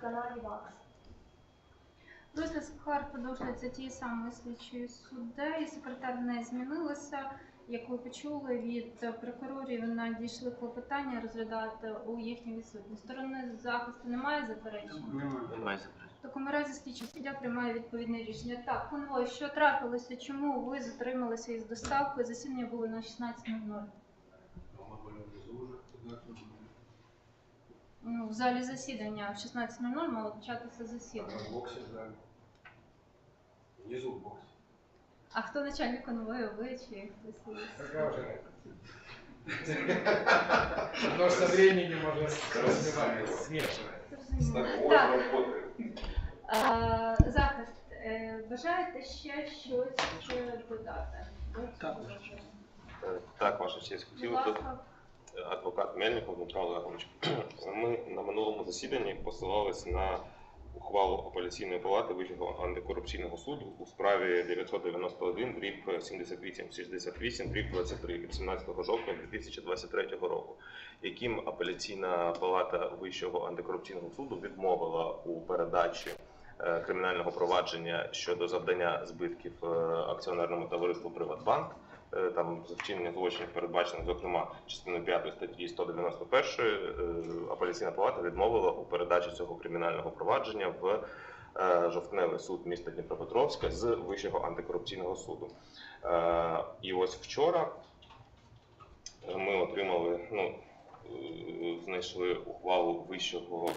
каналі ВАКС. Розгляд скарг продовжується тією самою слідчою суддею. Секретар не змінилася. Як ви почули від прокурорів, надійшли клопотання розглядати у їхній відсутність. Сторони захисту немає заперечень. Немає заперечень. В такому разі слідчий суддя приймає відповідне рішення. Так, конвой, що трапилося? Чому ви затрималися із доставкою? Засідання було на 16.00. Ну, в залі засідання в 16.00 мало початися засідання. В боксе, да. Внизу в боксе. А хто начальник конвою? Ви чи хтось із? Какая уже со временем уже развивается, смешивается. Зрозуміло. Так, захист, е, бажаєте ще щось е, додати? Так. Е, Так, ваша честь, Будь хотів би ласка. адвокат Мельников Дмитро Олегович. Ми на минулому засіданні посилалися на ухвалу апеляційної палати Вищого антикорупційного суду у справі 991 дріб 7868 дріб 23 від 17 жовтня 2023 року, яким апеляційна палата Вищого антикорупційного суду відмовила у передачі е, кримінального провадження щодо завдання збитків е, акціонерному товариству Приватбанк. Е, Там за вчинення злочинів передбачених, зокрема, частиною 5 статті 191 е, апеляційна палата відмовила у передачі цього кримінального провадження в е, жовтневий суд міста Дніпропетровська з Вищого антикорупційного суду. І ось вчора ми отримали, ну, знайшли ухвалу Вищого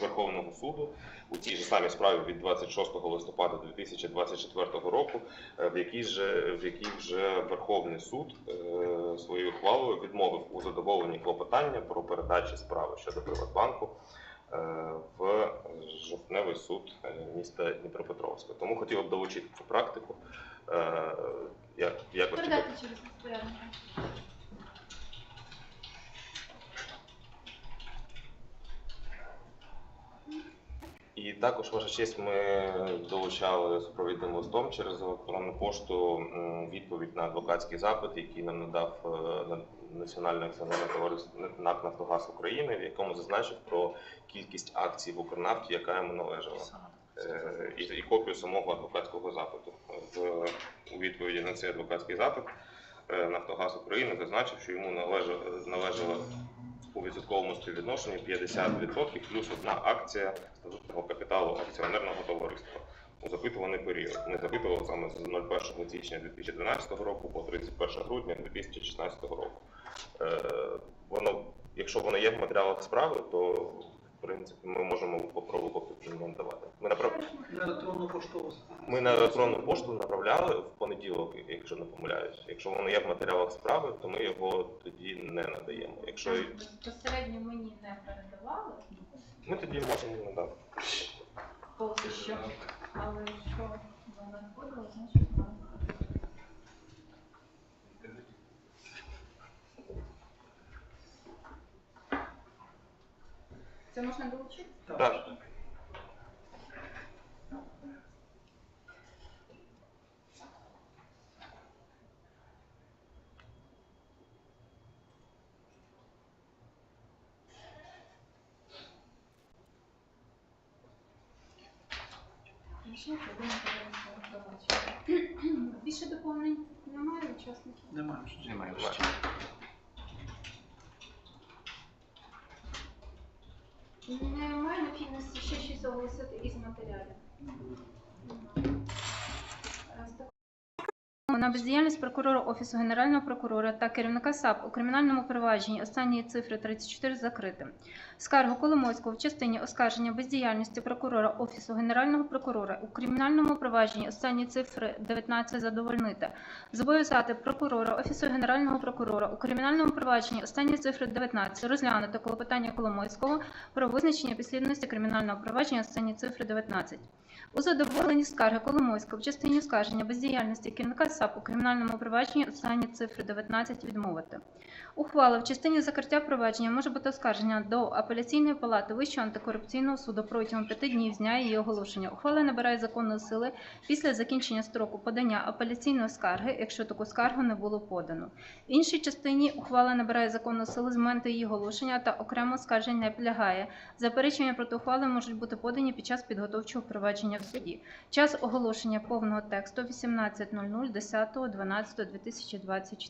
Верховного суду у тій же самій справі від 26 листопада 2024 року, е, в якій же в якій вже Верховний суд е, своєю ухвалою відмовив у задоволенні клопотання про передачу справи щодо Приватбанку е, в жовтневий суд е, міста Дніпропетровська. Тому хотів б долучити цю практику. е, Як, якості до- Передайте через І також ваша честь, ми долучали супровідним листом через електронну пошту відповідь на адвокатський запит, який нам надав е, на- Національне акціонерне товариство НАК «Нафтогаз України, в якому зазначив про кількість акцій в Укрнафті, яка йому належала. Е, І, і копію самого адвокатського запиту. В, у відповіді на цей адвокатський запит е, Нафтогаз України зазначив, що йому належало у відсотковому співвідношенні 50% плюс одна акція статутного капіталу акціонерного товариства у запитуваний період. Ми запитували саме з 01 січня 2012 року по 31 грудня 2016 року. Е, Воно, якщо воно є в матеріалах справи, то в принципі ми можемо попробувати копію нам давати. Ми направ... На електронну поштову. Ми на електронну пошту направляли в понеділок, якщо не помиляюсь. Якщо воно є в матеріалах справи, то ми його тоді не надаємо. Якщо Безпосередньо мені не передавали ми тоді можемо надати. поки що, але якщо ви надходили, значить так. Це можна долучити? Так. Більше доповнень немає учасників? Немає. Немає. Немає. Немає необхідності ще щось оголосити із матеріалів. На бездіяльність прокурора Офісу Генерального прокурора та керівника САП у кримінальному провадженні останньої цифри 34 закрити. Скаргу Коломойського в частині оскарження бездіяльності прокурора Офісу Генерального прокурора у кримінальному провадженні останньої цифри 19 задовольнити. Зобов'язати прокурора Офісу Генерального прокурора у кримінальному провадженні останньої цифри 19 розглянути клопотання Коломойського про визначення підслідності кримінального провадження останньої цифри 19. У задоволенні скарги Коломойського в частині оскарження бездіяльності керівника САП КАСАП у кримінальному провадженні останні цифри 19 відмовити. Ухвала в частині закриття провадження може бути оскаржена до апеляційної палати Вищого антикорупційного суду протягом п'яти днів з дня її оголошення. Ухвала набирає законної сили після закінчення строку подання апеляційної скарги, якщо таку скаргу не було подано. В іншій частині ухвала набирає законну силу з моменту її оголошення та окремо скаржень не підлягає. Заперечення проти ухвали можуть бути подані під час підготовчого провадження в суді. Час оголошення повного тексту 18.00 10.12.2024.